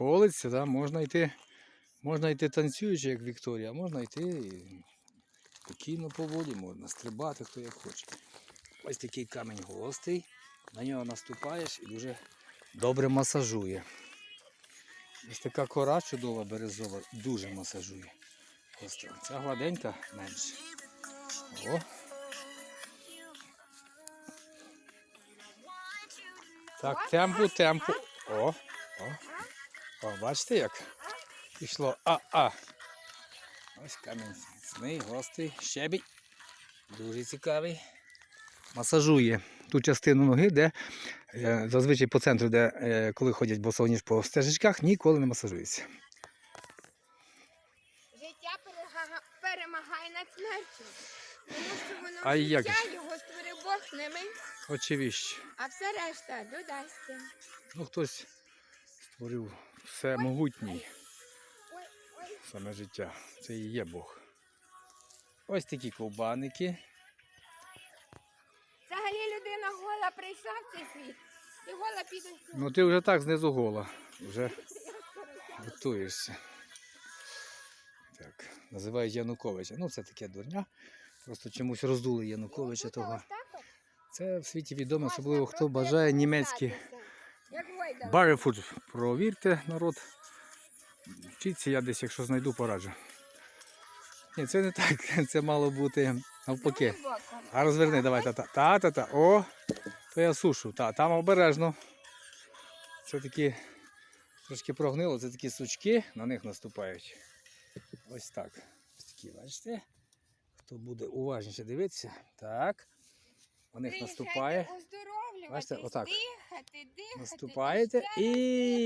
колиться, да, можна йти, можна йти танцюючи, як Вікторія, а можна йти спокійно по воді, можна стрибати, хто як хоче. Ось такий камінь гостий, на нього наступаєш і дуже добре масажує. Ось така кора чудова березова, дуже масажує. Гостра. Ця гладенька менше. О. Так, темпу, темпу. О, бачите як? Пішло а-а. Ось камінь міцний, гостий, щебінь. Дуже цікавий. Масажує ту частину ноги, де е, зазвичай по центру, де е, коли ходять босоніж по стежечках, ніколи не масажується. Життя перемагає над смертю. Тому що воно А життя його створив Бог не ми, Очевидно. а все решта додасться. Ну, хтось створив все могутній, саме життя. Це і є Бог. Ось такі ковбаники. Взагалі людина гола прийшла в цей світ. І гола піде. Ну ти вже так знизу гола. Вже готуєшся. Так, називають Януковича. Ну, це таке дурня. Просто чомусь роздули Януковича того. Це в світі відомо, особливо хто бажає німецькі. Барефуд, провірте, народ. Вчіться, я десь, якщо знайду, пораджу. Ні, це не так, це мало бути навпаки. А розверни, давай, та-та. Та-та-та. О, то я сушу. Та, там обережно. Це такі трошки прогнило, це такі сучки, на них наступають. Ось так. Ось такі, бачите? Хто буде уважніше дивитися, так. На них наступає. Бачите, отак. Наступаєте і